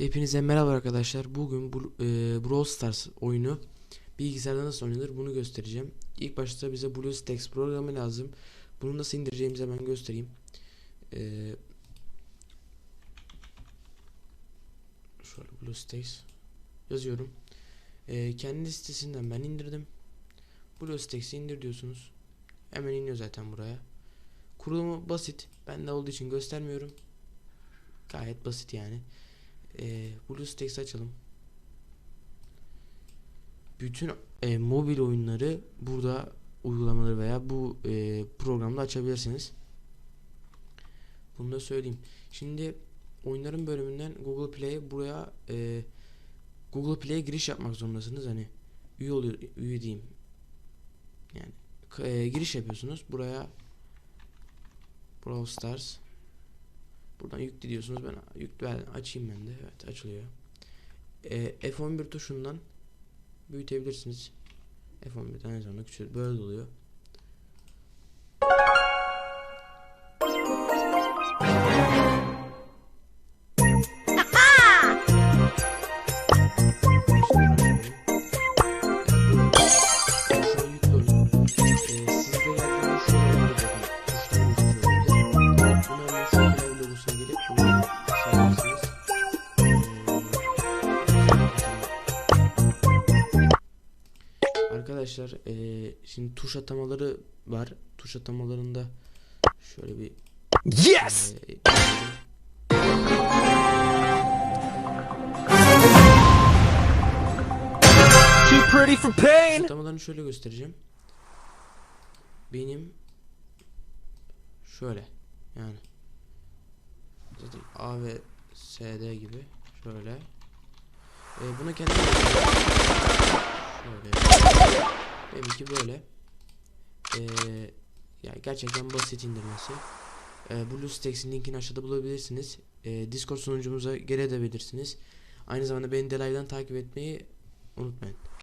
Hepinize merhaba arkadaşlar. Bugün bu, e, Brawl Stars oyunu bilgisayarda nasıl oynanır bunu göstereceğim. İlk başta bize BlueStacks programı lazım. Bunu nasıl indireceğimizi hemen göstereyim. E, şöyle BlueStacks yazıyorum. E, kendi sitesinden ben indirdim. BlueStacks'i indir diyorsunuz. Hemen iniyor zaten buraya. Kurulumu basit. Bende olduğu için göstermiyorum. Gayet basit yani. Ee, BlueStacks açalım. Bütün e, mobil oyunları burada uygulamaları veya bu e, programda açabilirsiniz. Bunu da söyleyeyim. Şimdi oyunların bölümünden Google Play buraya e, Google Play'e giriş yapmak zorundasınız. Hani üye oluyor, üye diyeyim. Yani e, giriş yapıyorsunuz. Buraya Brawl Stars Buradan yükle diyorsunuz. Ben yükle ben açayım ben de. Evet açılıyor. Ee, F11 tuşundan büyütebilirsiniz. F11'den aynı zamanda küçült. Böyle oluyor. Arkadaşlar eee, şimdi tuş atamaları var. Tuş atamalarında şöyle bir Yes! eee, Too pretty for pain! Atamalarını şöyle göstereceğim. Benim şöyle yani zaten A ve SD gibi şöyle ee, buna kendim şöyle. Benimki böyle. Ee, ya gerçekten basit indirmesi. Ee, BlueStacks'in linkini aşağıda bulabilirsiniz. Ee, Discord sunucumuza gelebilirsiniz. Aynı zamanda beni de live'dan takip etmeyi unutmayın